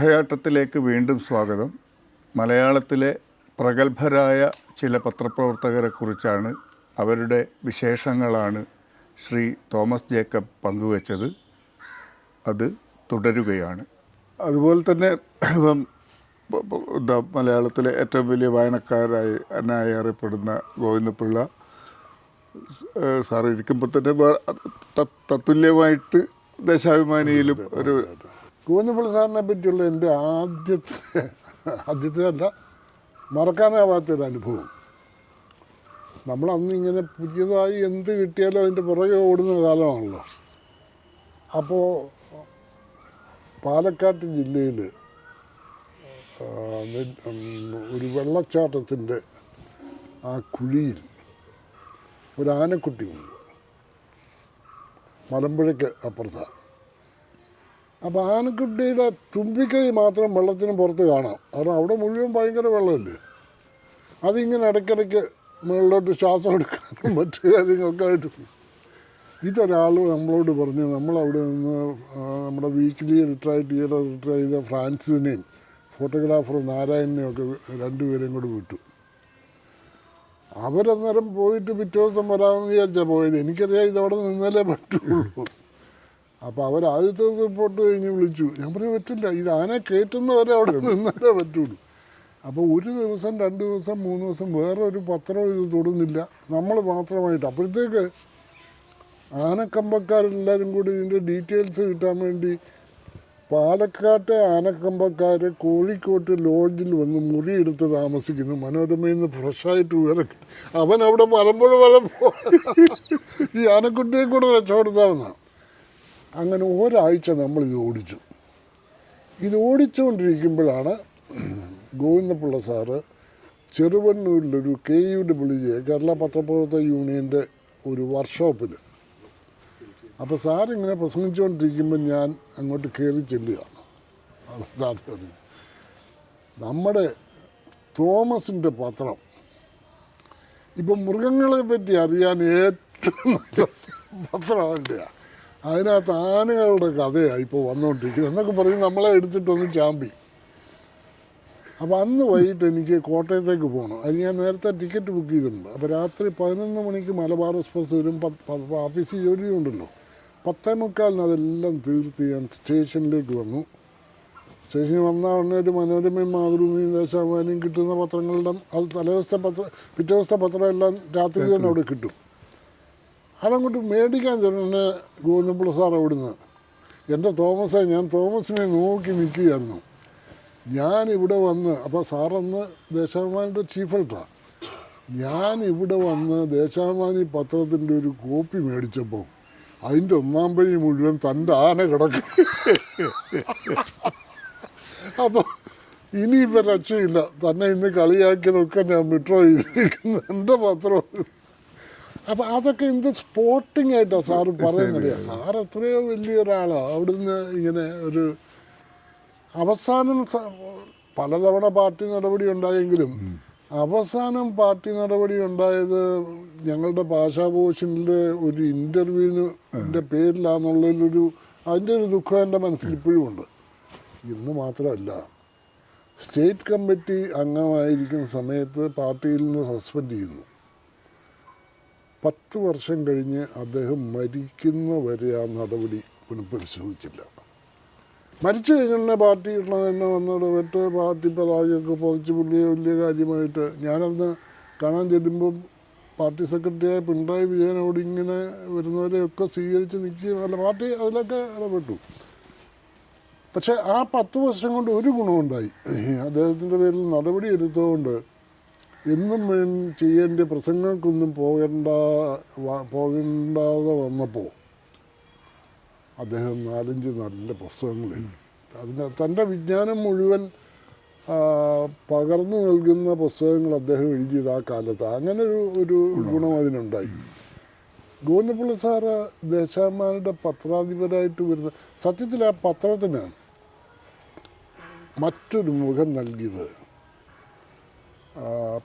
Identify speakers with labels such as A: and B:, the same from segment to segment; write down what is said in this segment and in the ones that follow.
A: കഥയാട്ടത്തിലേക്ക് വീണ്ടും സ്വാഗതം. മലയാളത്തിലെ പ്രഗത്ഭരായ ചില പത്രപ്രവർത്തകരെക്കുറിച്ചാണ് അവരുടെ വിശേഷങ്ങളാണ് ശ്രീ തോമസ് ജേക്കബ് പങ്കുവച്ചത്. അത് തുടരുകയാണ്. അതുപോലെ തന്നെ ഇപ്പം എന്താ മലയാളത്തിലെ ഏറ്റവും വലിയ വായനക്കാരായി എന്നായി അറിയപ്പെടുന്ന ഗോവിന്ദപിള്ള സാർ ഇരിക്കുമ്പോൾ തന്നെ തത്തുല്യമായിട്ട് ദേശാഭിമാനിയിലും ഒരു
B: കൂവന്നപ്പിള്ളി സാറിനെ പറ്റിയുള്ള എന്റെ ആദ്യത്തെ ആദ്യത്തെ അല്ല മറക്കാനാവാത്തൊരു അനുഭവം. നമ്മൾ അന്ന് ഇങ്ങനെ പുതിയതായി എന്ത് കിട്ടിയാലും അതിന്റെ പുറകെ ഓടുന്ന കാലമാണല്ലോ. അപ്പോൾ പാലക്കാട് ജില്ലയിൽ ഒരു വെള്ളച്ചാട്ടത്തിന്റെ ആ കുഴിയിൽ ഒരു ആനക്കുട്ടി ഉണ്ട് മലമ്പുഴയ്ക്ക് അപ്പുറത്താണ്. അപ്പോൾ ആനക്കുട്ടിയുടെ തുമ്പിക്കൈ മാത്രം വെള്ളത്തിന് പുറത്ത് കാണാം. കാരണം അവിടെ മുഴുവൻ ഭയങ്കര വെള്ളമല്ലേ? അതിങ്ങനെ ഇടയ്ക്കിടയ്ക്ക് മുകളിലോട്ട് ശ്വാസം എടുക്കാനും മറ്റു കാര്യങ്ങളൊക്കെ ആയിട്ട് ഇതൊരാൾ നമ്മളോട് പറഞ്ഞു നമ്മളവിടെ നിന്ന് നമ്മുടെ വീക്കിലി റിട്ടയർഡ് ചെയ്ത റിട്ടയർ ചെയ്ത ഫ്രാൻസിനെയും ഫോട്ടോഗ്രാഫർ നാരായണനെയും ഒക്കെ രണ്ടുപേരെയും കൂടെ വിട്ടു. അവരന്നേരം പോയിട്ട് പിറ്റേ ദിവസം വരാമെന്ന് വിചാരിച്ചാൽ പോയത്. എനിക്കറിയാം ഇതവിടെ നിന്നാലേ പറ്റുള്ളൂ. അപ്പോൾ അവർ ആദ്യത്തെ റിപ്പോർട്ട് കഴിഞ്ഞ് വിളിച്ചു. ഞാൻ പറഞ്ഞു പറ്റില്ല ഇത് ആനെ കയറ്റുന്നവരെ അവിടെ നിന്നാലേ പറ്റുള്ളൂ. അപ്പോൾ ഒരു ദിവസം രണ്ട് ദിവസം മൂന്ന് ദിവസം വേറെ ഒരു പത്രം ഇത് തൊടുന്നില്ല. നമ്മൾ മാത്രമായിട്ട്. അപ്പോഴത്തേക്ക് ആനക്കമ്പക്കാരെല്ലാവരും കൂടി ഇതിന്റെ ഡീറ്റെയിൽസ് കിട്ടാൻ വേണ്ടി പാലക്കാട്ടെ ആനക്കമ്പക്കാർ കോഴിക്കോട്ട് ലോഡ്ജിൽ വന്ന് മുറിയെടുത്ത് താമസിക്കുന്നു. മനോരമയിൽ നിന്ന് ഫ്രഷായിട്ട് വേറെ അവൻ അവിടെ പലപ്പോഴും പലപ്പോ ഈ ആനക്കുട്ടിയെ കൂടെ രക്ഷപ്പെടുത്താവുന്ന അങ്ങനെ ഒരാഴ്ച നമ്മൾ ഇത് ഓടിച്ചു. ഇത് ഓടിച്ചുകൊണ്ടിരിക്കുമ്പോഴാണ് Govindapillai sir ചെറുവണ്ണൂരിലൊരു K U W J Kerala പത്രപ്രവർത്തക യൂണിയന്റെ ഒരു വർക്ക്ഷോപ്പിൽ അപ്പോൾ സാറിങ്ങനെ പ്രസംഗിച്ചുകൊണ്ടിരിക്കുമ്പോൾ ഞാൻ അങ്ങോട്ട് കയറി ചെല്ലുകയാണ്. സാർ പറഞ്ഞു നമ്മുടെ തോമസിന്റെ പത്രം. ഇപ്പം മൃഗങ്ങളെ പറ്റി അറിയാൻ ഏറ്റവും നല്ല പത്രം അവന്റെയാണ് അതിനകത്ത് ആനകളുടെ കഥയാണ് ഇപ്പോൾ വന്നുകൊണ്ടിരിക്കുന്നത് എന്നൊക്കെ പറഞ്ഞ് നമ്മളെ എടുത്തിട്ടൊന്ന് ചാമ്പി. അപ്പോൾ അന്ന് വൈകിട്ട് എനിക്ക് കോട്ടയത്തേക്ക് പോകണം അത് ഞാൻ നേരത്തെ ടിക്കറ്റ് ബുക്ക് ചെയ്തിട്ടുണ്ട്. അപ്പോൾ രാത്രി പതിനൊന്ന് മണിക്ക് മലബാർ എക്സ്പ്രസ് വരും. ഓഫീസിൽ ജോലിയുണ്ടല്ലോ. പത്തേ മുക്കാലിന് അതെല്ലാം തീർത്ത് ഞാൻ സ്റ്റേഷനിലേക്ക് വന്നു. സ്റ്റേഷനിൽ വന്ന ഉടനെ ഒരു മനോരമയും മാതൃഭൂമിയും ദേശാഭിമാനിയും കിട്ടുന്ന പത്രങ്ങളുടെ അത് തലേ ദിവസത്തെ പത്രം പിറ്റേ ദിവസത്തെ പത്രം എല്ലാം രാത്രി തന്നെ അവിടെ കിട്ടും. അതങ്ങോട്ട് മേടിക്കാൻ തുടങ്ങുന്ന ഗോവിന്ദപിള്ള സാർ അവിടുന്ന്. എന്റെ തോമസെ ഞാൻ തോമസിനെ നോക്കി നിൽക്കുകയായിരുന്നു. ഞാൻ ഇവിടെ വന്ന് അപ്പോൾ സാറന്ന് ദേശാഭിമാനിയുടെ ചീഫ് എഡിറ്ററാണ് ഞാൻ ഇവിടെ വന്ന് ദേശാഭിമാനി പത്രത്തിന്റെ ഒരു കോപ്പി മേടിച്ചപ്പോൾ അതിന്റെ ഒന്നാം പേജ് മുഴുവൻ തന്റെ ആന കിടക്കും. അപ്പോൾ ഇനിയിപ്പോൾ രക്ഷയില്ല തന്നെ ഇന്ന് കളിയാക്കിയതൊക്കെ ഞാൻ വിട്രോ ചെയ്തിരിക്കുന്നു. എന്റെ പത്രം. അപ്പം അതൊക്കെ എന്ത് സ്പോർട്ടിംഗ് ആയിട്ടോ സാറ് പറയുന്നത്? സാർ എത്രയോ വലിയൊരാളാണ് അവിടുന്ന് ഇങ്ങനെ ഒരു അവസാനം പലതവണ പാർട്ടി നടപടി ഉണ്ടായെങ്കിലും അവസാനം പാർട്ടി നടപടി ഉണ്ടായത് ഞങ്ങളുടെ ഭാഷാഭൂഷണിന്റെ ഒരു ഇന്റർവ്യൂവിന്റെ പേരിലാന്നുള്ളതിലൊരു അതിന്റെ ഒരു ദുഃഖം എന്റെ മനസ്സിൽ ഇപ്പോഴും ഉണ്ട്. ഇന്ന് മാത്രമല്ല സ്റ്റേറ്റ് കമ്മിറ്റി അംഗമായിരിക്കുന്ന സമയത്ത് പാർട്ടിയിൽ നിന്ന് സസ്പെൻഡ് ചെയ്യുന്നു. പത്ത് വർഷം കഴിഞ്ഞ് അദ്ദേഹം മരിക്കുന്ന വരെ ആ നടപടി പുനഃപരിശോധിച്ചില്ല മരിച്ചു കഴിഞ്ഞാൽ പാർട്ടി ഉള്ളത് തന്നെ വന്നിട്ട് വെട്ട് പാർട്ടി പതാകയൊക്കെ പൊതിച്ച് പുള്ളിയെ വലിയ കാര്യമായിട്ട് ഞാനന്ന് കാണാൻ ചെല്ലുമ്പം പാർട്ടി സെക്രട്ടറിയായ പിണറായി വിജയനോട് ഇങ്ങനെ വരുന്നവരെയൊക്കെ സ്വീകരിച്ച് നിൽക്കുകയും അല്ല പാർട്ടി അതിലൊക്കെ ഇടപെട്ടു. പക്ഷേ ആ പത്ത് വർഷം കൊണ്ട് ഒരു ഗുണമുണ്ടായി അദ്ദേഹത്തിന്റെ പേരിൽ നടപടി എടുത്തതുകൊണ്ട് എന്നും ചെയ്യേണ്ട പ്രസംഗങ്ങൾക്കൊന്നും പോകേണ്ട പോകണ്ടാതെ വന്നപ്പോൾ അദ്ദേഹം നാലഞ്ച് നല്ല പുസ്തകങ്ങൾ എഴുതി അതിന് തന്റെ വിജ്ഞാനം മുഴുവൻ പകർന്നു നൽകുന്ന പുസ്തകങ്ങൾ അദ്ദേഹം എഴുതിയത് ആ കാലത്ത്. അങ്ങനെ ഒരു ഒരു ഗുണം അതിനുണ്ടായി. ഗോവിന്ദപിള്ള സാറ് ദേശാഭിമാനിയുടെ പത്രാധിപരായിട്ട് വരുന്ന സത്യത്തിൽ ആ പത്രത്തിന് മറ്റൊരു മുഖം നൽകിയത്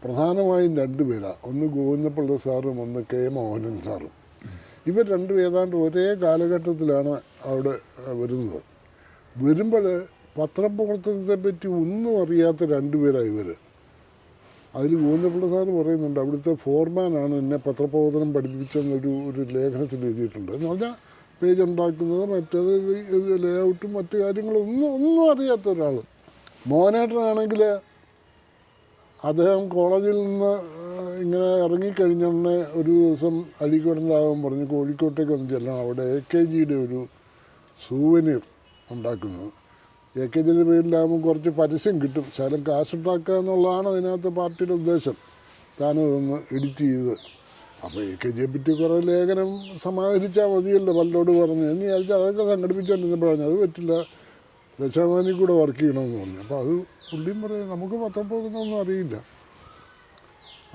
B: പ്രധാനമായും രണ്ട് പേരാണ് ഒന്ന് ഗോവിന്ദപ്പിള്ള സാറും ഒന്ന് കെ മോഹനൻ സാറും. ഇവർ രണ്ടും ഏതാണ്ട് ഒരേ കാലഘട്ടത്തിലാണ് അവിടെ വരുന്നത്. വരുമ്പോൾ പത്രപ്രവർത്തനത്തെ പറ്റി ഒന്നും അറിയാത്ത രണ്ടുപേരാണ് ഇവർ അതിൽ ഗോവിന്ദപ്പിള്ള സാർ പറയുന്നുണ്ട് അവിടുത്തെ ഫോർമാനാണ് എന്നെ പത്രപ്രവർത്തനം പഠിപ്പിച്ചെന്നൊരു ഒരു ലേഖനത്തിൽ എഴുതിയിട്ടുണ്ട്. എന്ന് പറഞ്ഞാൽ പേജ് ഉണ്ടാക്കുന്നത് മറ്റേത് ലേ ഔട്ടും മറ്റു കാര്യങ്ങളും ഒന്നും ഒന്നും അറിയാത്ത ഒരാൾ മോഹനേട്ടനാണെങ്കിൽ അദ്ദേഹം കോളേജിൽ നിന്ന് ഇങ്ങനെ ഇറങ്ങിക്കഴിഞ്ഞുടനെ ഒരു ദിവസം അഴീക്കോടിന്റെ പറഞ്ഞ്. കോഴിക്കോട്ടേക്ക് ഒന്ന് ചെല്ലണം. അവിടെ എ കെ ജിയുടെ ഒരു സൂവനീർ ഉണ്ടാക്കുന്നത്. എ കെ ജിയുടെ പേരിലാകുമ്പോൾ കുറച്ച് പരസ്യം കിട്ടും. ശകലം കാശുണ്ടാക്കുക എന്നുള്ളതാണ് അതിനകത്ത് പാർട്ടിയുടെ ഉദ്ദേശം. താനും ഇതൊന്ന് എഡിറ്റ് ചെയ്ത്. അപ്പോൾ എ കെ ജിയെ പറ്റി കുറേ ലേഖനം സമാഹരിച്ചാൽ മതിയല്ലോ പലരോട് പറഞ്ഞ്. എന്ന് വിചാരിച്ചാൽ അതൊക്കെ സംഘടിപ്പിച്ചുകൊണ്ടിരുന്നപ്പോഴാണ് അത് പറ്റില്ല. ദശാമാനി കൂടെ വർക്ക് ചെയ്യണമെന്ന് പറഞ്ഞു. അപ്പോൾ അത് പുള്ളിയും പറയുന്നത് നമുക്ക് പത്രപ്രവർത്തനമൊന്നും അറിയില്ല.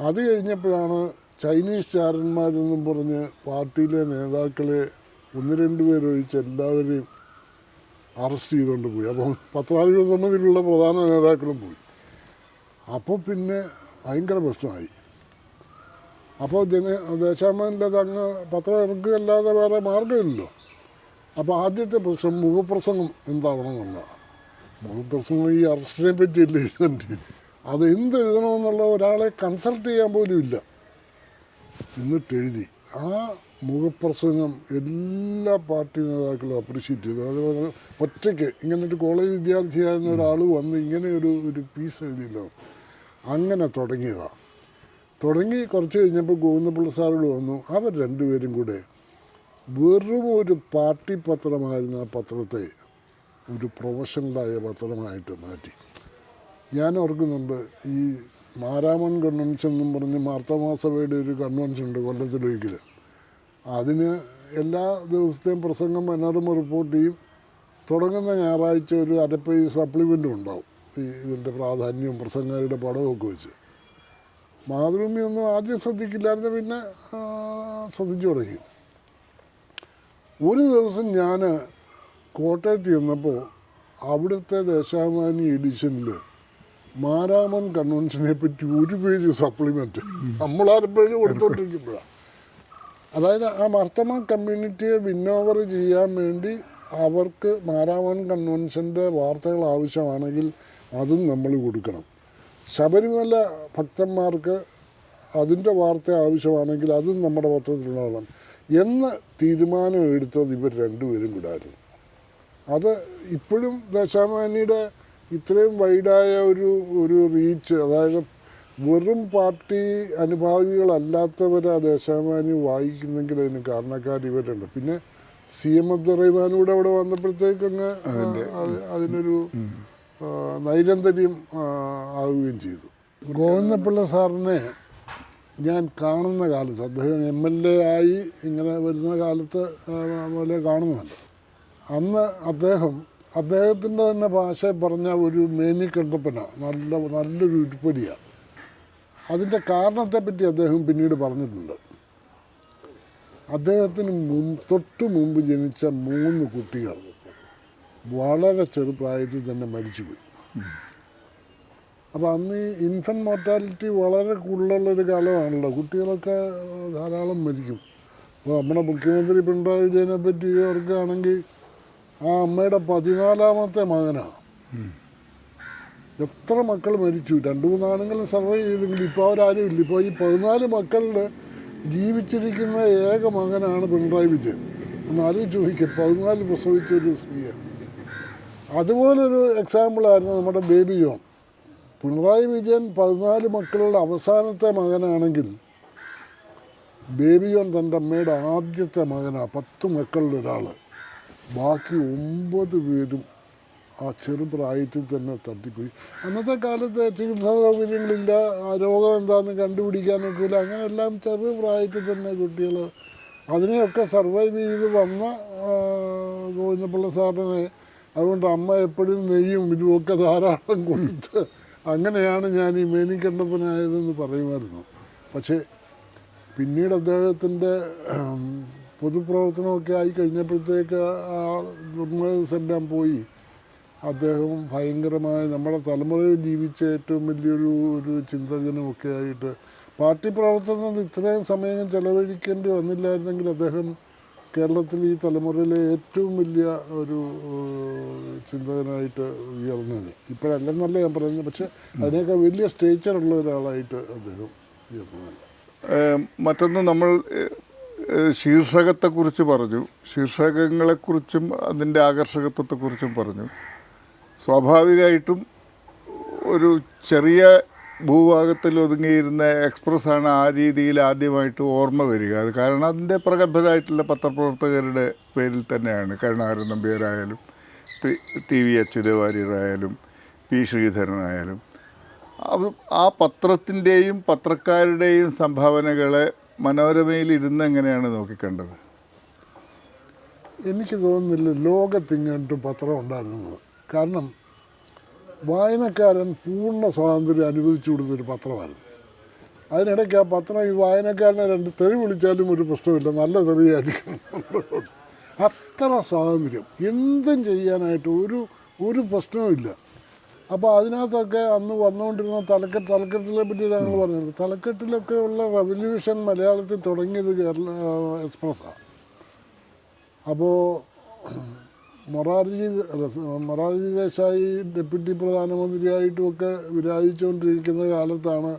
B: അത് കഴിഞ്ഞപ്പോഴാണ് ചൈനീസ് ചാരന്മാരെന്നും പറഞ്ഞ് പാർട്ടിയിലെ നേതാക്കളെ ഒന്ന് രണ്ട് പേരൊഴിച്ച് എല്ലാവരെയും അറസ്റ്റ് ചെയ്തുകൊണ്ട് പോയി. അപ്പം പത്രാധിപ സമിതിയിലുള്ള പ്രധാന നേതാക്കളും പോയി. അപ്പോൾ പിന്നെ ഭയങ്കര പ്രശ്നമായി. അപ്പോൾ ജന ദേശാമാനിലത് അങ്ങ് പത്രം ഇറക്കുകയല്ലാതെ വേറെ മാർഗമില്ലല്ലോ അപ്പോൾ ആദ്യത്തെ പ്രശ്നം മുഖപ്രസംഗം എന്താവണമെന്നുള്ള മുഖപ്രസംഗം ഈ അറസ്റ്റിനെ പറ്റിയല്ലേ എഴുതണ്ടേ അത് എന്ത് എഴുതണമെന്നുള്ള ഒരാളെ കൺസൾട്ട് ചെയ്യാൻ പോലും ഇല്ല. എന്നിട്ട് എഴുതി. ആ മുഖപ്രസംഗം എല്ലാ പാർട്ടി നേതാക്കളും അപ്രീഷിയേറ്റ് ചെയ്തു. അതുപോലെ ഒറ്റയ്ക്ക് ഇങ്ങനെ ഒരു കോളേജ് വിദ്യാർത്ഥിയായിരുന്ന ഒരാൾ വന്ന് ഇങ്ങനെ ഒരു ഒരു പീസ് എഴുതിയല്ലോ. അങ്ങനെ തുടങ്ങിയതാണ് തുടങ്ങി കുറച്ച് കഴിഞ്ഞപ്പോൾ ഗോവിന്ദപിള്ള സാറുകൾ വന്നു. അവർ രണ്ടുപേരും കൂടെ വെറും ഒരു പാർട്ടി പത്രമായിരുന്ന ആ പത്രത്തെ ഒരു പ്രൊഫഷണലായ പത്രമായിട്ട് മാറ്റി. ഞാൻ ഓർക്കുന്നുണ്ട് ഈ മാരാമൺ കൺവെൻഷൻ എന്നും പറഞ്ഞ് മാർത്തമാസഭയുടെ ഒരു കൺവെൻഷൻ ഉണ്ട് കൊല്ലത്തിലൊരിക്കൽ അതിന് എല്ലാ ദിവസത്തെയും പ്രസംഗം മനോരമ റിപ്പോർട്ട് ചെയ്യും. തുടങ്ങുന്ന ഞായറാഴ്ച ഒരു അരപ്പൈ സപ്ലിമെന്റും ഉണ്ടാവും. ഈ ഇതിന്റെ പ്രാധാന്യവും പ്രസംഗരുടെ പടമൊക്കെ വെച്ച്. മാതൃഭൂമിയൊന്നും ആദ്യം ശ്രദ്ധിക്കില്ലായിരുന്നു പിന്നെ ശ്രദ്ധിച്ചു തുടങ്ങി. ഒരു ദിവസം ഞാൻ കോട്ടയത്ത് ചെന്നപ്പോൾ അവിടുത്തെ ദേശാഭിമാനി എഡിഷനിൽ മാരാമൻ കൺവെൻഷനെ പറ്റി ഒരു പേജ് സപ്ലിമെന്റ് നമ്മൾ ആ പേജ് കൊടുത്തോണ്ടിരിക്കുമ്പോഴാണ് അതായത് ആ മർത്തമാൻ കമ്മ്യൂണിറ്റിയെ വിന്നോവർ ചെയ്യാൻ വേണ്ടി അവർക്ക് മാരാമൻ കൺവെൻഷന്റെ വാർത്തകൾ ആവശ്യമാണെങ്കിൽ അതും നമ്മൾ കൊടുക്കണം. ശബരിമല ഭക്തന്മാർക്ക് അതിന്റെ വാർത്ത ആവശ്യമാണെങ്കിൽ അതും നമ്മുടെ പത്രത്തിലുണ്ടാകണം എന്ന് തീരുമാനം എടുത്തത് ഇവർ രണ്ടുപേരും കൂടായിരുന്നു. അത് ഇപ്പോഴും ദശാമാനിയുടെ ഇത്രയും വൈഡായ ഒരു ഒരു റീച്ച് അതായത് വെറും പാർട്ടി അനുഭാവികളല്ലാത്തവരാ ദേശാഭിമാനി ദേശാമാനി വായിക്കുന്നെങ്കിൽ അതിന് കാരണക്കാർ ഇവരുണ്ട്. പിന്നെ സി എം അബ്ദുറഹ്മാനൂടെ അവിടെ വന്നപ്പോഴത്തേക്ക് അങ്ങ് അതിനൊരു നൈരന്തര്യം ആവുകയും ചെയ്തു. ഗോവിന്ദപിള്ള സാറിനെ ഞാൻ കാണുന്ന കാലത്ത് അദ്ദേഹം എം എൽ എ ആയി ഇങ്ങനെ വരുന്ന കാലത്ത് പോലെ കാണുന്നുണ്ട്. അന്ന് അദ്ദേഹം അദ്ദേഹത്തിന്റെ തന്നെ ഭാഷ പറഞ്ഞ ഒരു മേനിക്കണ്ടപ്പന നല്ല നല്ലൊരു ഉരുപ്പടിയാണ് അതിന്റെ കാരണത്തെപ്പറ്റി അദ്ദേഹം പിന്നീട് പറഞ്ഞിട്ടുണ്ട്. അദ്ദേഹത്തിന് മുമ്പ് തൊട്ട് മുമ്പ് ജനിച്ച മൂന്ന് കുട്ടികൾ. വളരെ ചെറുപ്രായത്തിൽ തന്നെ മരിച്ചുപോയി. അപ്പോൾ അന്ന് ഈ ഇൻഫന്റ് മോർട്ടാലിറ്റി വളരെ കൂടുതലുള്ളൊരു കാലമാണല്ലോ. കുട്ടികളൊക്കെ ധാരാളം മരിക്കും. അപ്പോൾ നമ്മുടെ മുഖ്യമന്ത്രി പിണറായി വിജയനെ പറ്റി ഓർക്കുകയാണെങ്കിൽ ആ അമ്മയുടെ പതിനാലാമത്തെ മകനാണ് എത്ര മക്കൾ മരിച്ചു? രണ്ട് മൂന്നാണുങ്ങൾ സർവേ ചെയ്തെങ്കിൽ ഇപ്പോൾ അവരാരും ഇല്ല. ഇപ്പോൾ ഈ പതിനാല് മക്കളുടെ ജീവിച്ചിരിക്കുന്ന ഏക മകനാണ് പിണറായി വിജയൻ. എന്നാലും നോക്കിക്കുക പതിനാല് പ്രസവിച്ച ഒരു സ്ത്രീയാണ് അതുപോലൊരു എക്സാമ്പിളായിരുന്നു നമ്മുടെ ബേബി ജോൺ. പിണറായി വിജയൻ പതിനാല് മക്കളുടെ അവസാനത്തെ മകനാണെങ്കിൽ ബേബി ജോൺ തന്റെ അമ്മയുടെ ആദ്യത്തെ മകനാണ് പത്ത് മക്കളിൽ ഒരാൾ ബാക്കി ഒമ്പത് പേരും ആ ചെറുപ്രായത്തിൽ തന്നെ തട്ടിപ്പോയി. അന്നത്തെ കാലത്ത് ചികിത്സാ സൗകര്യങ്ങളില്ല രോഗം എന്താണെന്ന് കണ്ടുപിടിക്കാനൊക്കെ ഒക്കില്ല അങ്ങനെ എല്ലാം ചെറുപ്രായത്തിൽ തന്നെ കുട്ടികൾ അതിനെയൊക്കെ സർവൈവ് ചെയ്ത് വന്ന ഗോവിന്ദപ്പള്ള സാറിനെ അതുകൊണ്ട് അമ്മ എപ്പോഴും നെയ്യും ഇതുമൊക്കെ ധാരാളം കൊടുത്ത് അങ്ങനെയാണ് ഞാൻ ഈ മേനിക്കണ്ടപ്പനായതെന്ന് പറയുമായിരുന്നു. പക്ഷേ പിന്നീട് അദ്ദേഹത്തിന്റെ പൊതുപ്രവർത്തനമൊക്കെ ആയി കഴിഞ്ഞപ്പോഴത്തേക്ക് ആ ദുർമേധസ്സെല്ലാം പോയി. അദ്ദേഹം ഭയങ്കരമായ നമ്മുടെ തലമുറയിൽ ജീവിച്ച ഏറ്റവും വലിയൊരു ഒരു ചിന്തകനുമൊക്കെ ആയിട്ട് പാർട്ടി പ്രവർത്തനത്തിൽ ഇത്രയും സമയം ചെലവഴിക്കേണ്ടി വന്നില്ലായിരുന്നെങ്കിൽ അദ്ദേഹം കേരളത്തിൽ ഈ തലമുറയിലെ ഏറ്റവും വലിയ ഒരു ചിന്തകനായിട്ട് ഉയർന്നത്. ഇപ്പോഴല്ലെന്നല്ല ഞാൻ പറയുന്നത്. പക്ഷെ അതിനേക്കാൾ വലിയ സ്റ്റേച്ചറുള്ള ഒരാളായിട്ട് അദ്ദേഹം ഉയർന്നതല്ല
A: മറ്റൊന്ന് നമ്മൾ ശീർഷകത്തെക്കുറിച്ച് പറഞ്ഞു. ശീർഷകങ്ങളെക്കുറിച്ചും അതിന്റെ ആകർഷകത്വത്തെക്കുറിച്ചും പറഞ്ഞു. സ്വാഭാവികമായിട്ടും ഒരു ചെറിയ ഭൂഭാഗത്തിൽ ഒതുങ്ങിയിരുന്ന എക്സ്പ്രസ്സാണ് ആ രീതിയിൽ ആദ്യമായിട്ട് ഓർമ്മ വരിക. അത് കാരണം അതിന്റെ പ്രഗത്ഭരായിട്ടുള്ള പത്രപ്രവർത്തകരുടെ പേരിൽ തന്നെയാണ്. കരുണാകരൻ നമ്പ്യാരായാലും ടി വി അച്യുതവാര്യരായാലും പി ശ്രീധരനായാലും. ആ പത്രത്തിന്റെയും പത്രക്കാരുടെയും സംഭാവനകളെ മനോരമയിൽ ഇരുന്ന് എങ്ങനെയാണ് നോക്കിക്കണ്ടത്?
B: എനിക്ക് തോന്നുന്നില്ല ലോകത്തിങ്ങോട്ട് പത്രം ഉണ്ടായിരുന്നത്. കാരണം വായനക്കാരൻ പൂർണ സ്വാതന്ത്ര്യം അനുവദിച്ചു കൊടുത്തൊരു പത്രമായിരുന്നു. അതിനിടയ്ക്ക് ആ പത്രം ഈ വായനക്കാരനെ രണ്ട് തെറി വിളിച്ചാലും ഒരു പ്രശ്നമില്ല. നല്ല തെറിയായിരിക്കും. അത്ര സ്വാതന്ത്ര്യം. എന്തും ചെയ്യാനായിട്ട് ഒരു ഒരു പ്രശ്നവുമില്ല. അപ്പോൾ അതിനകത്തൊക്കെ അന്ന് വന്നുകൊണ്ടിരുന്ന തലക്കെട്ട് തലക്കെട്ടിനെ പറ്റി താങ്കൾ പറഞ്ഞത് തലക്കെട്ടിലൊക്കെ ഉള്ള റവല്യൂഷൻ മലയാളത്തിൽ തുടങ്ങിയത് കേരള എക്സ്പ്രസ്സാണ് അപ്പോൾ മൊറാർജി മൊറാർജി ദേശായി ഡെപ്യൂട്ടി പ്രധാനമന്ത്രിയായിട്ടുമൊക്കെ വിരാജിച്ചുകൊണ്ടിരിക്കുന്ന കാലത്താണ്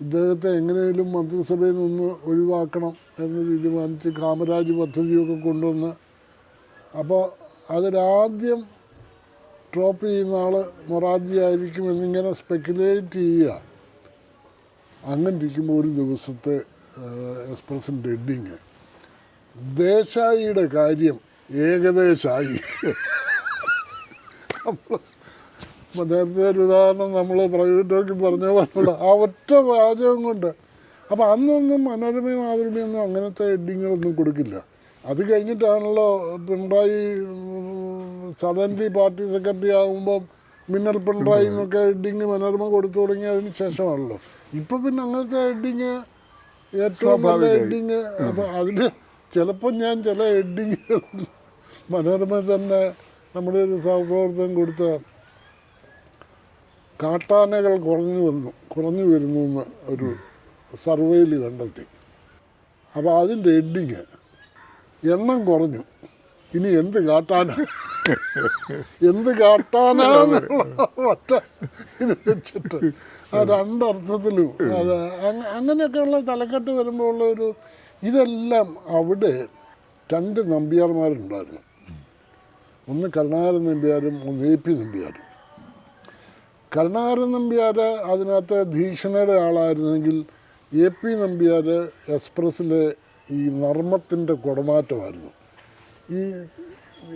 B: ഇദ്ദേഹത്തെ എങ്ങനെയും മന്ത്രിസഭയിൽ നിന്ന് ഒഴിവാക്കണം എന്ന് തീരുമാനിച്ച് കാമരാജ് പദ്ധതിയൊക്കെ കൊണ്ടുവന്ന്. അപ്പോൾ അതിലാദ്യം ഡ്രോപ്പ് ചെയ്യുന്ന ആൾ മൊറാജി ആയിരിക്കും എന്നിങ്ങനെ സ്പെക്കുലേറ്റ് ചെയ്യുക. അങ്ങനെ ഇരിക്കുമ്പോൾ ഒരു ദിവസത്തെ എക്സ്പ്രസിന്റെ എഡിങ് ദേശായിയുടെ കാര്യം ഏകദേശമായി നമ്മൾ നേരത്തെ ഒരു ഉദാഹരണം നമ്മൾ പ്രൈവറ്റ് ടോക്കി പറഞ്ഞ പോലുള്ള ആ ഒറ്റ വാചകം കൊണ്ട്. അപ്പം അന്നൊന്നും മനോരമയും മാതൃമയൊന്നും അങ്ങനത്തെ ഹെഡിങ്ങുകളൊന്നും കൊടുക്കില്ല. അത് കഴിഞ്ഞിട്ടാണല്ലോ പിണറായി സഡൻലി പാർട്ടി സെക്രട്ടറി ആകുമ്പം മിന്നൽ പിണറായി എന്നൊക്കെ ഹെഡിങ് മനോരമ കൊടുത്തു തുടങ്ങി അതിന് ശേഷമാണല്ലോ. ഇപ്പം പിന്നെ അങ്ങനത്തെ ഹെഡിങ് ഏറ്റവും നല്ല ഹെഡിങ് അപ്പം അതിൽ ചിലപ്പോൾ ഞാൻ ചില ഹെഡിങ്ങുകൾ മനോരമ തന്നെ നമ്മുടെ ഒരു സൗപ്രവർത്തനം കൊടുത്ത കാട്ടാനകൾ കുറഞ്ഞു വന്നു കുറഞ്ഞു വരുന്നു എന്ന് ഒരു സർവേയിൽ കണ്ടെത്തി. അപ്പോൾ അതിന്റെ ഹെഡിങ് എണ്ണം കുറഞ്ഞു. ഇനി എന്ത് കാട്ടാനാ? എന്ത് കാട്ടാനാന്നുള്ള ഒറ്റ ഇത് വെച്ചിട്ട്. ആ രണ്ടർത്ഥത്തിലും അത് അങ്ങ- അങ്ങനെയൊക്കെയുള്ള തലക്കെട്ട് വരുമ്പോൾ ഉള്ള ഒരു ഇതെല്ലാം അവിടെ രണ്ട് നമ്പ്യാർമാരുണ്ടായിരുന്നു. ഒന്ന് കരുണാകരൻ നമ്പ്യാരും ഒന്ന് എ പി നമ്പ്യാരും. കരുണാകരൻ നമ്പ്യാർ അതിനകത്ത് ധീക്ഷണയുടെ ആളായിരുന്നെങ്കിൽ എ പി നമ്പ്യാർ എക്സ്പ്രസ്സിലെ ഈ നർമ്മത്തിന്റെ കുടമാറ്റമായിരുന്നു. ഈ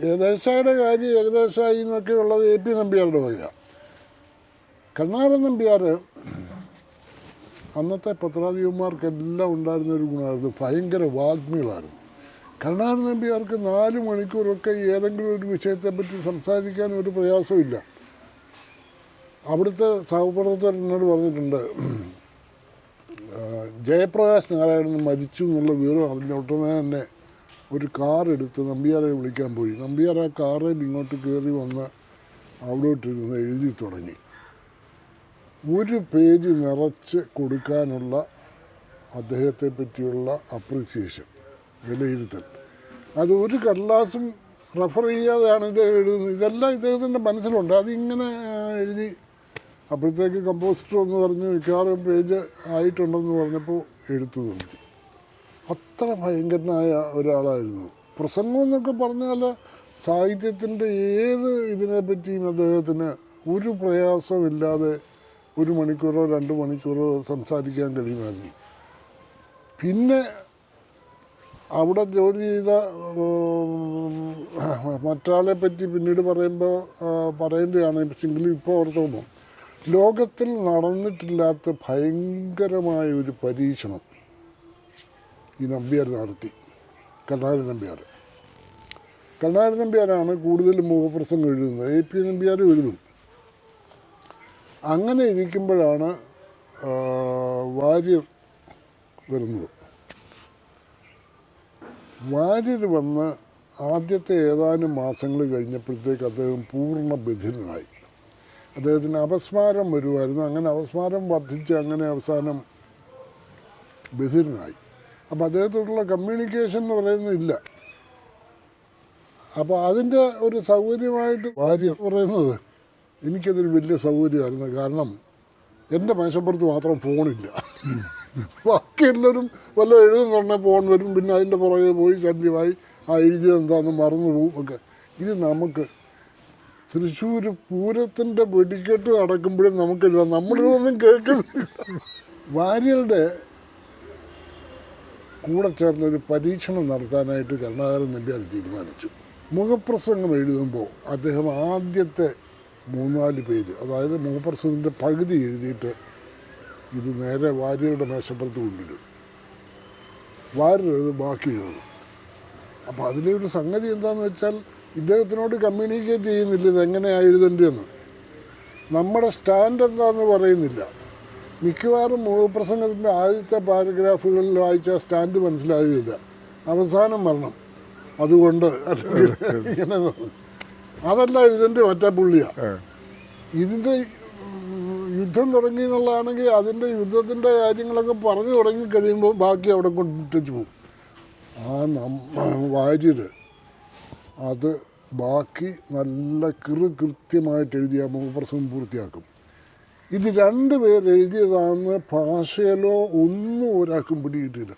B: ഏകദേശയുടെ കാര്യം ഏകദേശമായി എന്നൊക്കെ ഉള്ളത് എ പി നമ്പ്യാരുടെ വക കണ്ണാരൻ നമ്പ്യാർ അന്നത്തെ പത്രാധിപന്മാർക്കെല്ലാം ഉണ്ടായിരുന്ന ഒരു ഗുണമായിരുന്നു. ഭയങ്കര വാഗ്മികളായിരുന്നു. കണ്ണാരൻ നമ്പ്യാർക്ക് നാല് മണിക്കൂറൊക്കെ ഏതെങ്കിലും ഒരു വിഷയത്തെപ്പറ്റി സംസാരിക്കാൻ ഒരു പ്രയാസമില്ല അവിടുത്തെ സഹപ്രവർത്തകർ എന്നോട് പറഞ്ഞിട്ടുണ്ട് ജയപ്രകാശ് നാരായണൻ മരിച്ചു എന്നുള്ള വിവരം അറിഞ്ഞ ഉടനെ തന്നെ ഒരു കാർ എടുത്ത് നമ്പ്യാരെ വിളിക്കാൻ പോയി. നമ്പ്യാർ ആ കാറിൽ ഇങ്ങോട്ട് കയറി വന്ന് അവിടോട്ടിരുന്ന് എഴുതി തുടങ്ങി. ഒരു പേജ് നിറച്ച് കൊടുക്കാനുള്ള അദ്ദേഹത്തെ പറ്റിയുള്ള അപ്രിസിയേഷൻ വിലയിരുത്തൽ. അത് ഒരു കടലാസും റെഫർ ചെയ്യാതെയാണ് ഇദ്ദേഹം എഴുതുന്നത്. ഇതെല്ലാം ഇദ്ദേഹത്തിന്റെ മനസ്സിലുണ്ട്. അതിങ്ങനെ എഴുതി അപ്പോഴത്തേക്ക് കമ്പോസ്റ്റർ എന്ന് പറഞ്ഞ് മിക്കവാറും പേജ് ആയിട്ടുണ്ടെന്ന് പറഞ്ഞപ്പോൾ എഴുത്തു നിർത്തി. അത്ര ഭയങ്കരനായ ഒരാളായിരുന്നു. പ്രസംഗം എന്നൊക്കെ പറഞ്ഞാൽ സാഹിത്യത്തിന്റെ ഏത് ഇതിനെ പറ്റിയും അദ്ദേഹത്തിന് ഒരു പ്രയാസമില്ലാതെ ഒരു മണിക്കൂറോ രണ്ട് മണിക്കൂറോ സംസാരിക്കാൻ കഴിയുമായിരുന്നു. പിന്നെ അവിടെ ജോലി ചെയ്ത മറ്റൊരാളെ പറ്റി പിന്നീട് പറയുമ്പോൾ പറയേണ്ടതാണ് പക്ഷെങ്കിലും ഇപ്പോൾ ഓർത്തോമ്പോൾ ലോകത്തിൽ നടന്നിട്ടില്ലാത്ത ഭയങ്കരമായ ഒരു പരീക്ഷണം ഈ നമ്പ്യാർ നടത്തി. കണ്ണാരി നമ്പ്യാർ. കണ്ണാരി നമ്പ്യാരാണ് കൂടുതലും മുഖപ്രസംഗം എഴുതുന്നത്. എ പി നമ്പ്യാരും എഴുതും. അങ്ങനെ ഇരിക്കുമ്പോഴാണ് വാര്യർ വരുന്നത്. വാര്യർ വന്ന് ആദ്യത്തെ ഏതാനും മാസങ്ങൾ കഴിഞ്ഞപ്പോഴത്തേക്ക് അദ്ദേഹം പൂർണ ബധിരനായി. അദ്ദേഹത്തിന് അപസ്മാരം വരുമായിരുന്നു. അങ്ങനെ അപസ്മാരം വർദ്ധിച്ച് അങ്ങനെ അവസാനം ബധിരനായി അപ്പോൾ അദ്ദേഹത്തോടുള്ള കമ്മ്യൂണിക്കേഷൻ എന്ന് പറയുന്നില്ല അപ്പോൾ അതിന്റെ ഒരു സൗകര്യമായിട്ട് ഭാര്യ പറയുന്നത് എനിക്കതൊരു വലിയ സൗകര്യമായിരുന്നു. കാരണം എന്റെ മേശപ്പുറത്ത് മാത്രം ഫോണില്ല. ബാക്കി എല്ലാവരും വല്ല എഴുതുന്നുണ്ടെ ഫോൺ വരും. പിന്നെ അതിന്റെ പുറകെ പോയി ശല്യമായി ആ എഴുതിയത് എന്താണെന്ന് മറന്നു പോകും ഒക്കെ. ഇത് നമുക്ക് തൃശ്ശൂർ പൂരത്തിന്റെ വെടിക്കെട്ട് നടക്കുമ്പോഴും നമുക്കില്ല. നമ്മളിതൊന്നും കേൾക്കുന്നില്ല. വാര്യരുടെ കൂടെ ചേർന്ന് ഒരു പരീക്ഷണം നടത്താനായിട്ട് കരുണാകരൻ നമ്പ്യാർ തീരുമാനിച്ചു. മുഖപ്രസംഗം എഴുതുമ്പോൾ അദ്ദേഹം ആദ്യത്തെ മൂന്നാൽ പേര് അതായത് മുഖപ്രസംഗത്തിന്റെ പകുതി എഴുതിയിട്ട് ഇത് നേരെ വാര്യരുടെ മേശപ്പുറത്ത് കൊണ്ടിടും. വാര്യരത് ബാക്കി എഴുതണം. അപ്പോൾ അതിലെ ഒരു സംഗതി എന്താണെന്ന് വെച്ചാൽ ഇദ്ദേഹത്തിനോട് കമ്മ്യൂണിക്കേറ്റ് ചെയ്യുന്നില്ല ഇതെങ്ങനെയാണ് എഴുതേണ്ടതെന്ന് നമ്മുടെ സ്റ്റാൻഡ് എന്താണെന്ന് പറയുന്നില്ല. മിക്കവാറും മുഖപ്രസംഗത്തിന്റെ ആദ്യത്തെ പാരഗ്രാഫുകളിൽ വായിച്ച സ്റ്റാൻഡ് മനസ്സിലാകുകയില്ല. അവസാനം വരണം. അതുകൊണ്ട് അല്ലെങ്കിൽ ഇങ്ങനെ. അതല്ല എഴുതേണ്ട മറ്റേ പുള്ളിയാണ് ഇതിന്റെ യുദ്ധം തുടങ്ങി എന്നുള്ളതാണെങ്കിൽ അതിന്റെ യുദ്ധത്തിന്റെ കാര്യങ്ങളൊക്കെ പറഞ്ഞു തുടങ്ങി കഴിയുമ്പോൾ ബാക്കി അവിടെ കൊണ്ടിട്ടു പോകും. ആ നമ്മ വാര്യർ അത് ബാക്കി നല്ല കൃ കൃത്യമായിട്ട് എഴുതിയ മുഖപ്രസംഗം പൂർത്തിയാക്കും. ഇത് രണ്ട് പേർ എഴുതിയതാണെന്ന് ഭാഷയിലോ ഒന്നും ഒരാൾക്കും പിടികിട്ടില്ല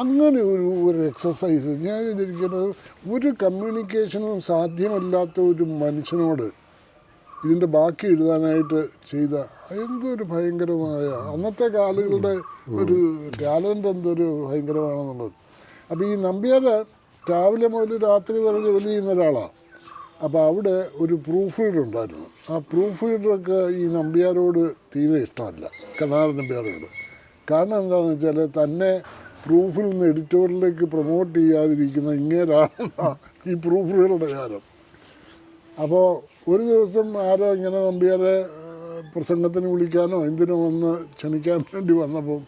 B: അങ്ങനെ ഒരു ഒരു എക്സസൈസ് ഞാൻ വിചാരിക്കുന്നത് ഒരു കമ്മ്യൂണിക്കേഷനും സാധ്യമല്ലാത്ത ഒരു മനുഷ്യനോട് ഇതിന്റെ ബാക്കി എഴുതാനായിട്ട് ചെയ്ത എന്തൊരു ഭയങ്കരമായ അന്നത്തെ കാലുകളുടെ ഒരു ടാലന്റ് എന്തൊരു ഭയങ്കരമാണെന്നുള്ളത്. അപ്പോൾ ഈ നമ്പ്യാർ രാവിലെ മുതൽ രാത്രി വരെ ജോലി ചെയ്യുന്ന ഒരാളാണ് അപ്പോൾ അവിടെ ഒരു പ്രൂഫ് റീഡർ ഉണ്ടായിരുന്നു. ആ പ്രൂഫ് ഫീഡറൊക്കെ ഈ നമ്പ്യാരോട് തീരെ ഇഷ്ടമല്ല. കർണാടക നമ്പ്യാരോട്. കാരണം എന്താണെന്ന് വെച്ചാൽ തന്നെ പ്രൂഫിൽ നിന്ന് എഡിറ്റോറിയലിലേക്ക് പ്രൊമോട്ട് ചെയ്യാതിരിക്കുന്ന ഇങ്ങേരാണെന്നാണ് ഈ പ്രൂഫ് ഫീഡറുടെ വിചാരം. അപ്പോൾ ഒരു ദിവസം ആരോ ഇങ്ങനെ നമ്പ്യാരെ പ്രസംഗത്തിന് വിളിക്കാനോ എന്തിനോ ഒന്ന് ക്ഷണിക്കാൻ വേണ്ടി വന്നപ്പോൾ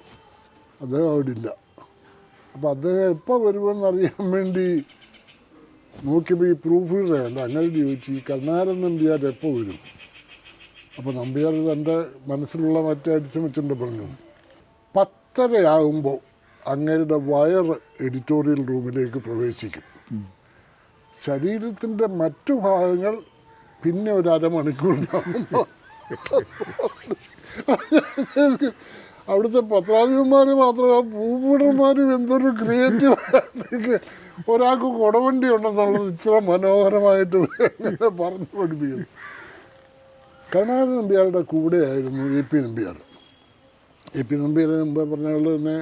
B: അദ്ദേഹം അവിടെ ഇല്ല. അപ്പോൾ അദ്ദേഹം എപ്പോൾ വരുമെന്ന് അറിയാൻ വേണ്ടി നോക്കിയപ്പോൾ ഈ പ്രൂഫ് റീഡറുണ്ട് അങ്ങനെ ചോദിച്ചു ഈ കരുണാരൻ നമ്പ്യാർ എപ്പോൾ വരും? അപ്പോൾ നമ്പ്യാർ തന്റെ മനസ്സിലുള്ള മറ്റേ അരിച്ചമച്ചുണ്ട് പറഞ്ഞു. പത്തരയാകുമ്പോൾ അങ്ങയുടെ വയർ എഡിറ്റോറിയൽ റൂമിലേക്ക് പ്രവേശിക്കും. ശരീരത്തിന്റെ മറ്റു ഭാഗങ്ങൾ പിന്നെ ഒരു അരമണിക്കൂറിനാകുമ്പോൾ അവിടുത്തെ പത്രാധിപന്മാർ മാത്രമല്ല ഭൂപടന്മാരും എന്തൊരു ക്രിയേറ്റീവ് ഒരാൾക്ക് കുടവണ്ടി ഉണ്ടെന്നുള്ളത് ഇത്ര മനോഹരമായിട്ട് പറഞ്ഞു പഠിപ്പിക്കുന്നു. കരുണാകരൻ നമ്പ്യാരുടെ കൂടെയായിരുന്നു A P Nambiar. A P നമ്പ്യാരെ മുമ്പ് പറഞ്ഞ പോലെ തന്നെ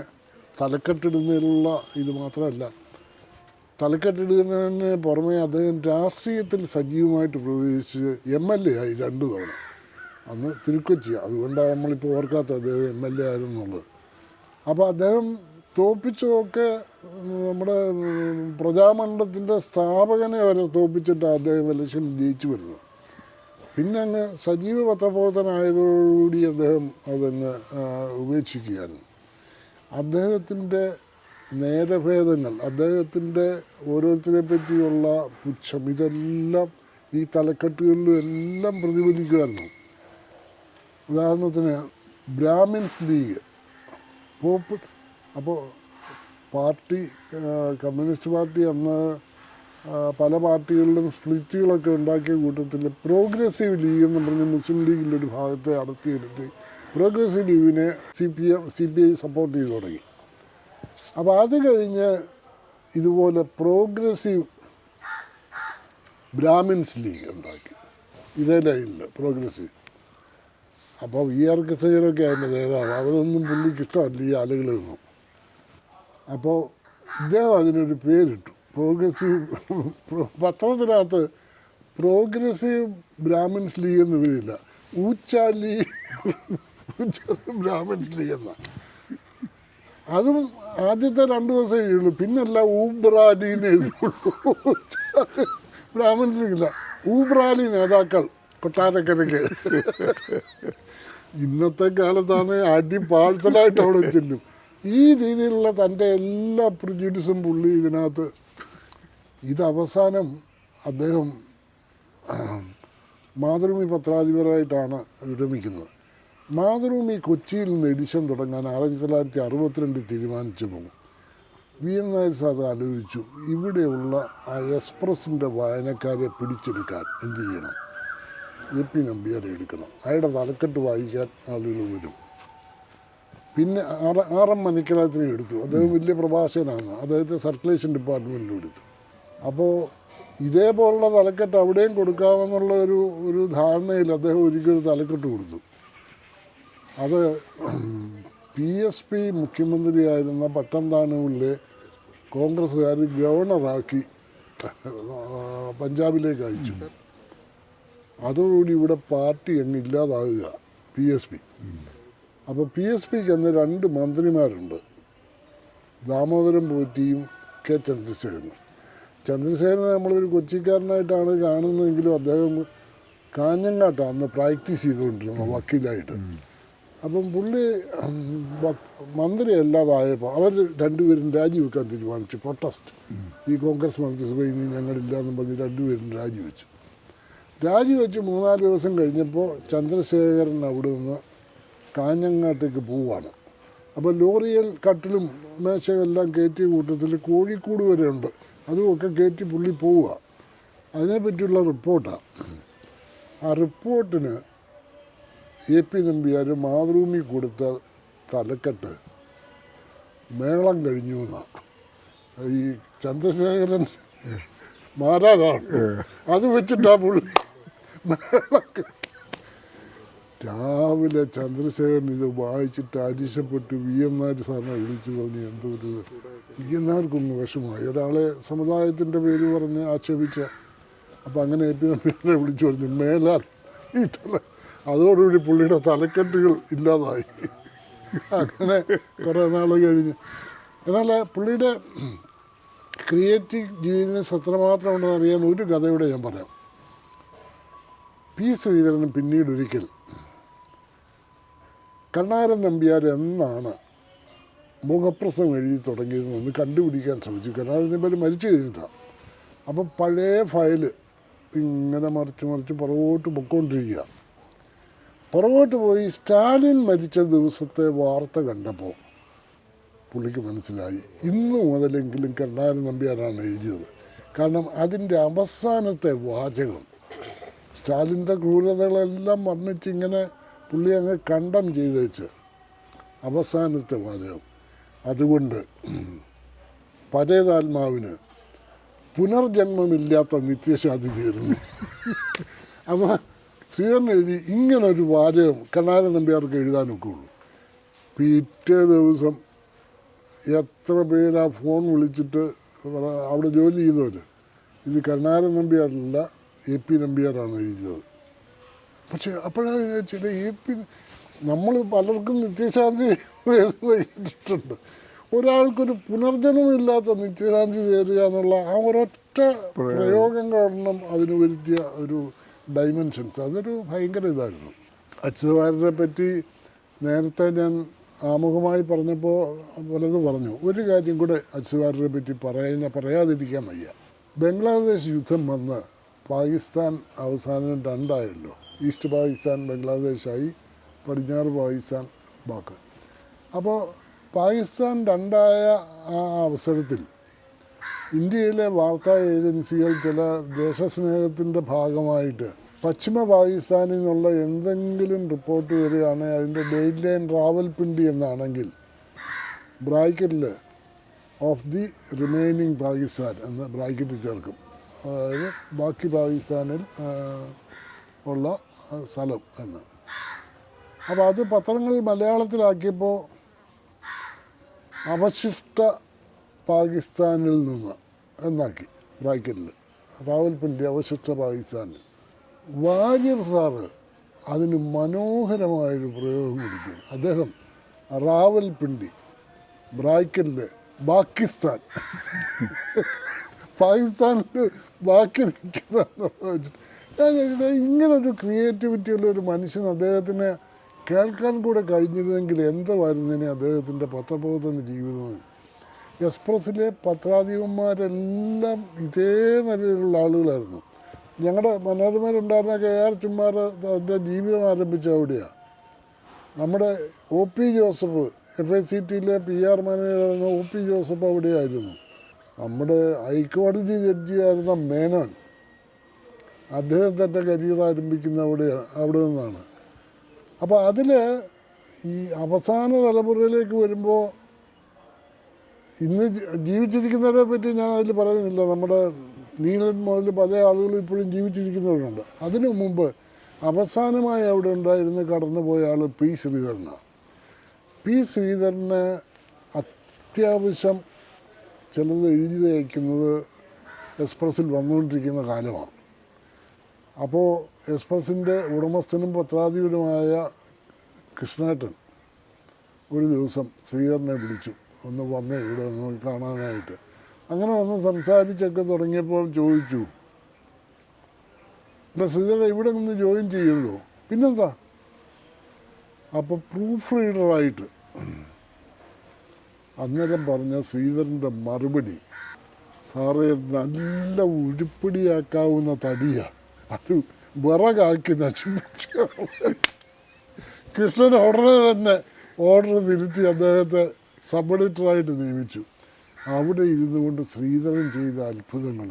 B: തലക്കെട്ടിടുന്നതിലുള്ള ഇത് മാത്രമല്ല തലക്കെട്ടിടുന്നതിന് പുറമെ അദ്ദേഹം രാഷ്ട്രീയത്തിൽ സജീവമായിട്ട് പ്രവേശിച്ച് എം എൽ എ ആയി രണ്ടു തവണ. അന്ന് തിരുക്കൊച്ചി. അതുകൊണ്ടാണ് നമ്മളിപ്പോൾ ഓർക്കാത്ത അദ്ദേഹം എം എൽ എ ആയിരുന്നുള്ളത്. അപ്പോൾ അദ്ദേഹം തോപ്പിച്ചതൊക്കെ നമ്മുടെ പ്രജാമണ്ഡലത്തിന്റെ സ്ഥാപകനെ വരെ തോപ്പിച്ചിട്ടാണ് അദ്ദേഹം ഇലക്ഷൻ ജയിച്ചു വരുന്നത്. പിന്നെ അങ്ങ് സജീവ പത്രപ്രവർത്തനമായതോടുകൂടി അദ്ദേഹം അതങ്ങ് ഉപേക്ഷിക്കുകയായിരുന്നു. അദ്ദേഹത്തിന്റെ നേരഭേദങ്ങൾ അദ്ദേഹത്തിന്റെ ഓരോരുത്തരെ പറ്റിയുള്ള പുച്ഛം ഇതെല്ലാം ഈ തലക്കെട്ടുകളിലും എല്ലാം പ്രതിഫലിക്കുമായിരുന്നു. ഉദാഹരണത്തിന് ബ്രാഹ്മിൻസ് ലീഗ്. പോപ്പ് അപ്പോൾ പാർട്ടി കമ്മ്യൂണിസ്റ്റ് പാർട്ടി അന്ന് പല പാർട്ടികളിലും സ്പ്ലിറ്റുകളൊക്കെ ഉണ്ടാക്കിയ കൂട്ടത്തിൽ പ്രോഗ്രസീവ് ലീഗ് എന്ന് പറഞ്ഞ് മുസ്ലിം ലീഗിന്റെ ഒരു ഭാഗത്തെ അടുത്തിയെടുത്ത് പ്രോഗ്രസീവ് ലീഗിനെ C P M C P I support ചെയ്ത് തുടങ്ങി. അപ്പോൾ അത് കഴിഞ്ഞ് ഇതുപോലെ പ്രോഗ്രസീവ് ബ്രാഹ്മിൻസ് ലീഗ് ഉണ്ടാക്കി. ഇതേ ലൈനിൽ പ്രോഗ്രസീവ്. അപ്പോൾ വി ആർ കൃഷ്ണജനൊക്കെ അതിന്റെ നേതാവ്. അവരൊന്നും പുള്ളിക്ക് ഇഷ്ടമല്ല ഈ ആളുകളൊന്നും അപ്പോൾ ഇദ്ദേഹം അതിനൊരു പേരിട്ടു. പ്രോഗ്രസീവ് പത്രത്തിനകത്ത് പ്രോഗ്രസീവ് ബ്രാഹ്മിൻസ് ലീഗ് എന്ന് പേരില്ല. ഊച്ചാലി ബ്രാഹ്മിൻസ് ലീഗ് എന്ന. അതും ആദ്യത്തെ രണ്ട് ദിവസം എഴുതുള്ളൂ പിന്നല്ല ഊബ്രാലി എന്ന് എഴുതുള്ളൂ ബ്രാഹ്മിൻസ് ലീഗില്ല ഊബ്രാലി നേതാക്കൾ കൊട്ടാരക്കരയ്ക്ക്. ഇന്നത്തെ കാലത്താണ് അടി പാഴ്സലായിട്ട് അവിടെ ചെല്ലും. ഈ രീതിയിലുള്ള തന്റെ എല്ലാ പ്രിജുഡിസും പുള്ളി ഇതിനകത്ത്. ഇത് അവസാനം അദ്ദേഹം മാതൃഭൂമി പത്രാധിപരായിട്ടാണ് വിരമിക്കുന്നത്. മാതൃഭൂമി കൊച്ചിയിൽ നിന്ന് എഡിഷൻ തുടങ്ങാൻ ആയിരത്തി തൊള്ളായിരത്തി അറുപത്തിരണ്ടിൽ തീരുമാനിച്ചു പോകും. വി എൻ നായർ സാർ ആലോചിച്ചു ഇവിടെയുള്ള ആ എക്സ്പ്രസിന്റെ വായനക്കാരെ പിടിച്ചെടുക്കാൻ എന്ത് ചെയ്യണം? എ പി നമ്പ്യാരെ എടുക്കണം. അയാളുടെ തലക്കെട്ട് വായിക്കാൻ ആളുകൾ വരും. പിന്നെ ആർ ആർ എം മണിക്കലാത്തിനെ എടുത്തു. അദ്ദേഹം വലിയ പ്രഭാഷകനാണ്. അദ്ദേഹത്തെ സർക്കുലേഷൻ ഡിപ്പാർട്ട്മെന്റിലും എടുത്തു. അപ്പോൾ ഇതേപോലുള്ള തലക്കെട്ട് അവിടെയും കൊടുക്കാമെന്നുള്ള ഒരു ഒരു ധാരണയിൽ അദ്ദേഹം ഒരിക്കലും തലക്കെട്ട് കൊടുത്തു. അത് പി എസ് പി മുഖ്യമന്ത്രിയായിരുന്ന പട്ടംതാണുവിലെ കോൺഗ്രസ്സുകാർ ഗവർണറാക്കി പഞ്ചാബിലേക്ക് അയച്ചു. അതോടുകൂടി ഇവിടെ പാർട്ടി അങ്ങ് ഇല്ലാതാകുക. പി എസ് പി അപ്പോൾ പി എസ് പി ചെന്ന രണ്ട് മന്ത്രിമാരുണ്ട്. ദാമോദരൻ പോറ്റിയും കെ ചന്ദ്രശേഖരനും. ചന്ദ്രശേഖരനെ നമ്മളൊരു കൊച്ചിക്കാരനായിട്ടാണ് കാണുന്നതെങ്കിലും അദ്ദേഹം കാഞ്ഞങ്ങാട്ടാണ് അന്ന് പ്രാക്ടീസ് ചെയ്തുകൊണ്ടിരുന്നത് വക്കീലായിട്ട്. അപ്പം പുള്ളി മന്ത്രി അല്ലാതായപ്പോൾ അവർ രണ്ടുപേരും രാജിവെക്കാൻ തീരുമാനിച്ചു. പ്രൊട്ടസ്റ്റ്. ഈ കോൺഗ്രസ് മന്ത്രിസഭയിൽ ഇനി ഞങ്ങളില്ല പറഞ്ഞ് രണ്ടുപേരും രാജിവെച്ചു. രാജിവെച്ച് മൂന്നാൽ ദിവസം കഴിഞ്ഞപ്പോൾ ചന്ദ്രശേഖരൻ അവിടെ നിന്ന് കാഞ്ഞങ്ങാട്ടേക്ക് പോവാണ്. അപ്പോൾ ലോറിയിൽ കട്ടിലും മേശയെല്ലാം കയറ്റിയ കൂട്ടത്തിൽ കോഴിക്കോട് വരെ ഉണ്ട്. അതുമൊക്കെ കയറ്റി പുള്ളി പോവുക. അതിനെപ്പറ്റിയുള്ള റിപ്പോർട്ടാണ് ആ റിപ്പോർട്ടിന് എ പി നമ്പ്യാർ മാതൃഭൂമി കൊടുത്ത തലക്കെട്ട് മേളം കഴിഞ്ഞു എന്നാണ് ഈ ചന്ദ്രശേഖരൻ മാരാരാണ് അത് വെച്ചിട്ടാണ് പുള്ളി രാവിലെ ചന്ദ്രശേഖരൻ ഇത് വായിച്ചിട്ട് അരിശപ്പെട്ട്. വി. എം. നായർ സാറിനെ വിളിച്ചു പറഞ്ഞു എന്തോ ഒരു വി. എം. നായർക്കൊന്ന് വിഷമമായി. ഒരാളെ സമുദായത്തിന്റെ പേര് പറഞ്ഞ് ആക്ഷേപിച്ച അപ്പം അങ്ങനെ എ. പി. നമ്പ്യാരെ വിളിച്ചു പറഞ്ഞു മേലാൽ ഈ തല അതോടുകൂടി പുള്ളിയുടെ തലക്കെട്ടുകൾ ഇല്ലാതായി. അങ്ങനെ കുറേ നാൾ കഴിഞ്ഞ്. എന്നാൽ പുള്ളിയുടെ ക്രിയേറ്റീവ് ജീവിതത്തിന് എത്രമാത്രം ഉണ്ടെന്ന് അറിയാൻ ഒരു കഥയുടെ ഞാൻ പറയാം. പി ശ്രീധരൻ പിന്നീട് ഒരിക്കൽ കണ്ണാരൻ നമ്പ്യാർ എന്നാണ് മുഖപ്രസം എഴുതി തുടങ്ങിയതെന്ന് കണ്ടുപിടിക്കാൻ ശ്രമിച്ചു. കണ്ണാരൻ നമ്പ്യാർ മരിച്ചു കഴിഞ്ഞിട്ടാണ് അപ്പം പഴയ ഫയൽ ഇങ്ങനെ മറിച്ച് മറിച്ച് പുറകോട്ട് പൊക്കോണ്ടിരിക്കുക. പുറകോട്ട് പോയി സ്റ്റാലിൻ മരിച്ച ദിവസത്തെ വാർത്ത കണ്ടപ്പോൾ പുള്ളിക്ക് മനസ്സിലായി. ഇന്ന് മുതലെങ്കിലും കണ്ണാരൻ നമ്പ്യാരാണ് എഴുതിയത്. കാരണം അതിന്റെ അവസാനത്തെ വാചകം സ്റ്റാലിന്റെ ക്രൂരതകളെല്ലാം വർണിച്ച് ഇങ്ങനെ പുള്ളി അങ്ങ് കണ്ടം ചെയ്ത് വെച്ച് അവസാനത്തെ വാചകം. അതുകൊണ്ട് പരേതാത്മാവിന് പുനർജന്മമില്ലാത്ത നിത്യശാന്തി നേരുന്നു അപ്പോൾ ശ്രീധരൻ എഴുതി ഇങ്ങനൊരു വാചകം കണ്ണാരൻ നമ്പ്യാർക്ക് എഴുതാനൊക്കെ ഉള്ളൂ പിറ്റേ ദിവസം എത്ര പേരാ ഫോൺ വിളിച്ചിട്ട് അവിടെ ജോലി ചെയ്തവർ ഇത് കരുണാകരൻ നമ്പ്യാരല്ല എ പി നമ്പ്യാറാണ് എഴുതിയത്. പക്ഷേ അപ്പോഴാണ് വിചാരിച്ചത് എ പി നമ്മൾ പലർക്കും നിത്യശാന്തി നേരുന്നത് കേട്ടിട്ടുണ്ട് ഒരാൾക്കൊരു പുനർജന്മില്ലാത്ത നിത്യശാന്തി നേരുക എന്നുള്ള ആ ഒരൊറ്റ പ്രയോഗം. കാരണം അതിന് വരുത്തിയ ഒരു ഡൈമെൻഷൻസ് അതൊരു ഭയങ്കര ഇതായിരുന്നു. അച്യുതവാരനെ പറ്റി നേരത്തെ ഞാൻ ആമുഖമായി പറഞ്ഞപ്പോൾ പലത് പറഞ്ഞു. ഒരു കാര്യം കൂടെ അച്യുതവാരനെ പറ്റി പറയുന്ന പറയാതിരിക്കാൻ വയ്യ. ബംഗ്ലാദേശ് യുദ്ധം വന്ന് പാകിസ്ഥാൻ അവസാനം രണ്ടായല്ലോ. ഈസ്റ്റ് പാകിസ്ഥാൻ ബംഗ്ലാദേശായി പടിഞ്ഞാറ് പാകിസ്ഥാൻ ബാക്ക്. അപ്പോൾ പാകിസ്ഥാൻ രണ്ടായ ആ അവസരത്തിൽ ഇന്ത്യയിലെ വാർത്താ ഏജൻസികൾ ചില ദേശസ്നേഹത്തിന്റെ ഭാഗമായിട്ട് പശ്ചിമ പാകിസ്ഥാനിൽ നിന്നുള്ള എന്തെങ്കിലും റിപ്പോർട്ട് വരികയാണെങ്കിൽ അതിന്റെ ഡെയിൻ ലൈൻ റാവൽപിണ്ടി എന്നാണെങ്കിൽ ബ്രാക്കറ്റിൽ ഓഫ് ദി റിമൈനിങ് പാകിസ്ഥാൻ എന്ന് ബ്രാക്കറ്റിൽ ചേർക്കും. അതായത് ബാക്കി പാകിസ്ഥാനിൽ ഉള്ള സ്ഥലം എന്ന്. അപ്പോൾ അത് പത്രങ്ങൾ മലയാളത്തിലാക്കിയപ്പോൾ അവശിഷ്ട പാകിസ്ഥാനിൽ നിന്ന് എന്നാക്കി ബ്രാക്കറ്റിൽ. റാവൽപിണ്ടി അവശിഷ്ട പാകിസ്ഥാനിൽ. വാര്യർ സാറ് അതിന് മനോഹരമായൊരു പ്രയോഗം കൊടുത്തു. അദ്ദേഹം റാവൽപിണ്ടി ബ്രാക്കറ്റിൽ പാകിസ്ഥാൻ. പാകിസ്ഥാനിൽ ബാക്കി നിൽക്കുന്ന വെച്ചിട്ട് ഞാൻ ഇങ്ങനൊരു ക്രിയേറ്റിവിറ്റി ഉള്ള ഒരു മനുഷ്യൻ അദ്ദേഹത്തിന് കേൾക്കാൻ കൂടെ കഴിഞ്ഞിരുന്നെങ്കിൽ എന്തായിരുന്നേനെ അദ്ദേഹത്തിന്റെ പത്രപ്രവർത്തന ജീവിതം? എക്സ്പ്രസ്സിലെ പത്രാധിപന്മാരെല്ലാം ഇതേ നിലയിലുള്ള ആളുകളായിരുന്നു. ഞങ്ങളുടെ മനോരമയിലുണ്ടായിരുന്ന കെ ആർ ചുമ്മാർ അതിന്റെ ജീവിതം ആരംഭിച്ച അവിടെയാണ് നമ്മുടെ O P Joseph F I C ടിയിലെ P R മാനേജറായിരുന്ന ഒ പി ജോസഫ് അവിടെയായിരുന്നു. നമ്മുടെ ഹൈക്കോടതി ജഡ്ജിയായിരുന്ന മേനോൻ അദ്ദേഹം തന്റെ കരിയർ ആരംഭിക്കുന്ന അവിടെ അവിടെ നിന്നാണ്. അപ്പോൾ അതിൽ ഈ അവസാന തലമുറയിലേക്ക് വരുമ്പോൾ ഇന്ന് ജീവിച്ചിരിക്കുന്നവരെ പറ്റി ഞാൻ അതിൽ പറയുന്നില്ല. നമ്മുടെ നീലൻ മുതൽ പല ആളുകളും ഇപ്പോഴും ജീവിച്ചിരിക്കുന്നവരുണ്ട്. അതിനു മുമ്പ് അവസാനമായി അവിടെ ഉണ്ടായിരുന്ന കടന്നുപോയ ആൾ പി ശ്രീധരനാണ്. പി ശ്രീധരന് അത്യാവശ്യം ചിലത് എഴുതി അയക്കുന്നത് എക്സ്പ്രസ്സിൽ വന്നുകൊണ്ടിരിക്കുന്ന കാലമാണ്. അപ്പോൾ എക്സ്പ്രസിന്റെ ഉടമസ്ഥനും പത്രാധിപരുമായ കൃഷ്ണേട്ടൻ ഒരു ദിവസം ശ്രീധരനെ വിളിച്ചു. ഒന്ന് വന്നേ ഇവിടെ ഒന്ന് കാണാനായിട്ട്. അങ്ങനെ വന്ന് സംസാരിച്ചൊക്കെ തുടങ്ങിയപ്പോൾ ചോദിച്ചു അല്ല ശ്രീധരൻ ഇവിടെ നിന്ന് ജോയിൻ ചെയ്യരുതോ? പിന്നെന്താ? അപ്പോൾ പ്രൂഫ് റീഡറായിട്ട് അന്നേരം പറഞ്ഞ ശ്രീധരന്റെ മറുപടി സാറേ നല്ല ഉരുപ്പിടിയാക്കാവുന്ന തടിയാണ് അത് വിറകാക്കി നശിപ്പിച്ചു. കൃഷ്ണൻ ഉടനെ തന്നെ ഓർഡർ തിരുത്തി അദ്ദേഹത്തെ സബ് എഡിറ്ററായിട്ട് നിയമിച്ചു. അവിടെ ഇരുന്നു കൊണ്ട് ശ്രീധരൻ ചെയ്ത അത്ഭുതങ്ങൾ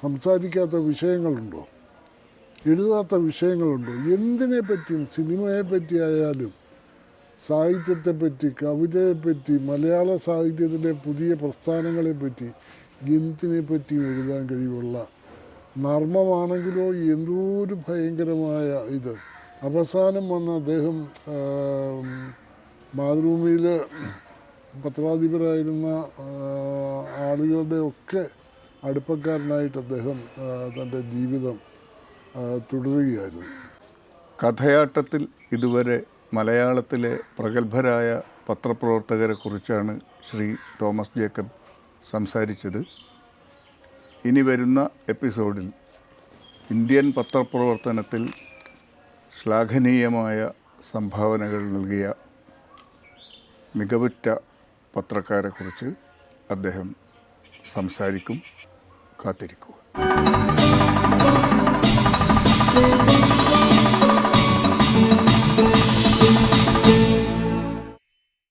B: സംസാരിക്കാത്ത വിഷയങ്ങളുണ്ടോ? എഴുതാത്ത വിഷയങ്ങളുണ്ടോ? എന്തിനെ പറ്റിയും സിനിമയെ പറ്റി ആയാലും സാഹിത്യത്തെപ്പറ്റി കവിതയെപ്പറ്റി മലയാള സാഹിത്യത്തിലെ പുതിയ പ്രസ്ഥാനങ്ങളെ പ്രസ്ഥാനങ്ങളെപ്പറ്റി എന്തിനെ പറ്റി എഴുതാൻ കഴിവുള്ള നർമ്മമാണെങ്കിലോ എന്തോ ഒരു ഭയങ്കരമായ ഇത്. അവസാനം വന്ന അദ്ദേഹം മാതൃഭൂമിയിൽ പത്രാധിപരായിരുന്ന ആളുകളുടെ ഒക്കെ അടുപ്പക്കാരനായിട്ട് അദ്ദേഹം തന്റെ ജീവിതം തുടരുകയായിരുന്നു.
A: കഥയാട്ടത്തിൽ ഇതുവരെ മലയാളത്തിലെ പ്രഗത്ഭരായ പത്രപ്രവർത്തകരെക്കുറിച്ചാണ് ശ്രീ തോമസ് ജേക്കബ് സംസാരിച്ചത്. ഇനി വരുന്ന എപ്പിസോഡിൽ ഇന്ത്യൻ പത്രപ്രവർത്തനത്തിൽ ശ്ലാഘനീയമായ സംഭാവനകൾ നൽകിയ മികവുറ്റ പത്രക്കാരെക്കുറിച്ച് അദ്ദേഹം സംസാരിക്കും കാത്തിരിക്കുക.